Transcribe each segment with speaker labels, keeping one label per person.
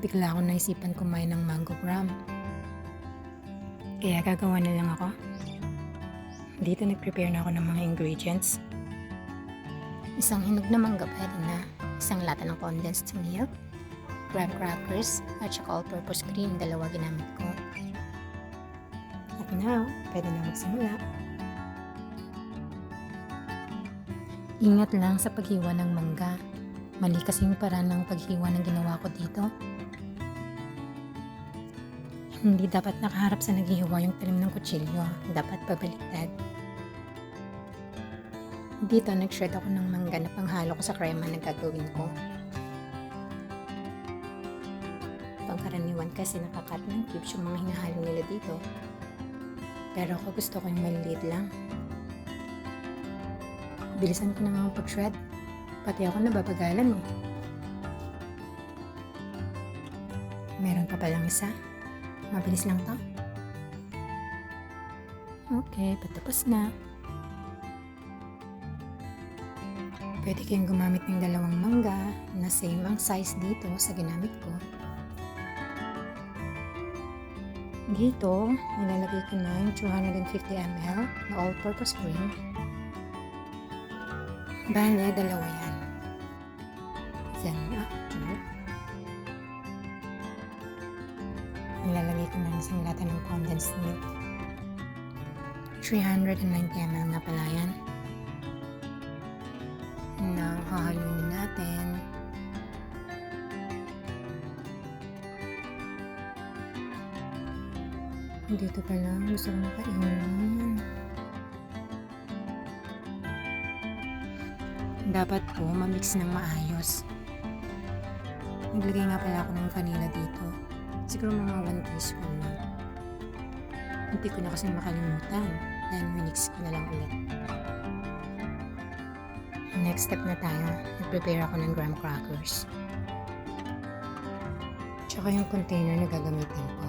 Speaker 1: bigla ako naisipan kumain ng mango gram. Kaya gagawa na lang ako. Dito nag-prepare na ako ng mga ingredients. Isang hinog na mangga pwede na. Isang lata ng condensed milk, graham crackers, at saka all-purpose cream, dalawa ginamit ko. At now, pwede na magsimula. Ingat lang sa paghiwa ng mangga. Mali kasing paraan ng paghiwa ng ginawa ko dito. Hindi dapat nakaharap sa naghihiwa yung talim ng kutsilyo. Dapat pabaliktad. Dito, nag-shred ako ng mangga na panghalo ko sa krema na gagawin ko. Pangkaraniwan kasi nakakat ng cubes yung mga hinahalo nila dito. Pero ako gusto ko yung maliliit lang. Bilisan ko na nga ang pag-shred. Pati ako nababagalan eh. Meron pa palang isa. Mabilis lang to. Okay, patapos na. Pwede kayong gumamit ng dalawang mangga na same ang size dito sa ginamit ko. Dito, nilalagay ko na yung 250 ml na all-purpose cream. Bale, dalawa yan. Isang lata ng condensed milk. 390 ml na pala yan. Na hahaluin natin. Dito pa lang, gusto ko makainin. Dapat po mamix ng maayos. Naglagay nga pala ako ng vanilla dito. Siguro mga 1 teaspoon lang. Hindi ko na kasi makalimutan. Then minix ko na lang ulit. Next step na tayo. Nag-prepare ako ng graham crackers. Tsaka yung container na gagamitin ko.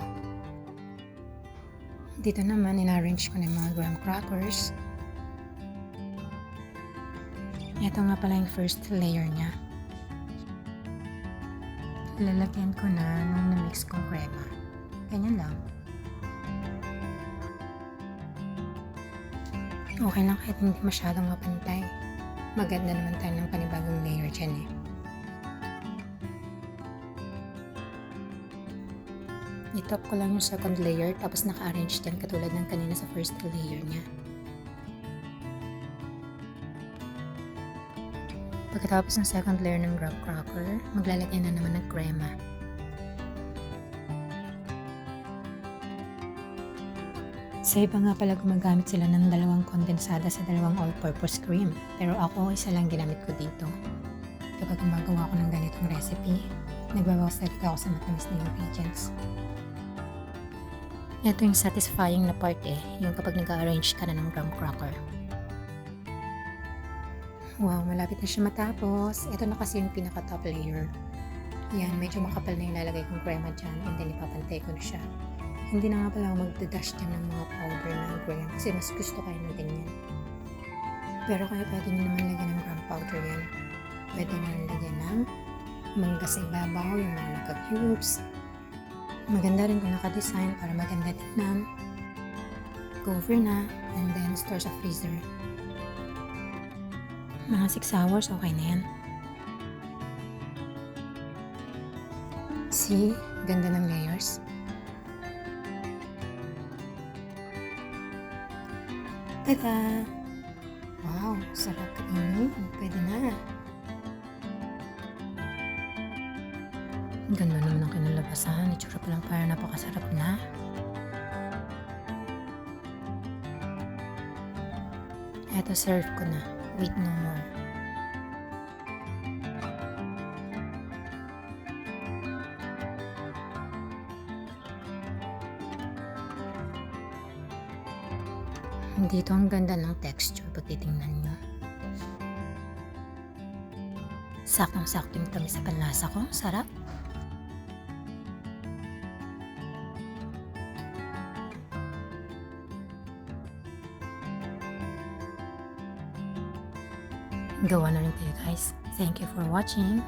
Speaker 1: Dito naman, in-arrange ko na yung mga graham crackers. Ito nga pala yung first layer niya. Lalagyan ko na nung na-mix kong crema. Ganyan lang. Okay lang kahit hindi masyadong mapantay. Maganda naman tayo ng panibagong layer dyan eh. I-top ko lang yung second layer tapos naka-arrange dyan katulad ng kanina sa first layer niya. Pagkatapos ng second layer ng graham cracker, maglalagay na naman ng crema. Sa iba nga pala gumagamit sila ng dalawang kondensada sa dalawang all-purpose cream. Pero ako, isa lang ginamit ko dito. Kapag gumagawa ko ng ganitong recipe, nagbabawas talaga ako sa matamis na ingredients. Ito yung satisfying na part eh, yung kapag nag-arrange ka na ng graham cracker. Wow, malapit na siya matapos. Ito na kasi yung pinaka-top layer. Yan, medyo makapal na yung lalagay kong crema dyan and then ipapantay ko na siya. Hindi na nga pala ako magdadash dyan ng mga powder na graham kasi mas gusto kayo ng ganyan. Pero kaya pwede nyo naman lagyan ng graham powder yan. Pwede rin lagyan ng mangga sa ibabaw, yung mga naka-cubes. Maganda rin kung naka-design para maganda tingnan. Cover na and then store sa freezer. Mga 6 hours, okay na yan. See? Ganda ng layers. Tada! Wow, sarap kainin. Pwede na. Ang Ganda naman ng kinalabasan. Itsura pa lang parang napakasarap na. Eto, serve ko na. Wait no more. Dito ang ganda ng texture pag titingnan nyo. Saktong-sakto yung tamis sa panlasa ko. Sarap. go on and play guys. Thank you for watching.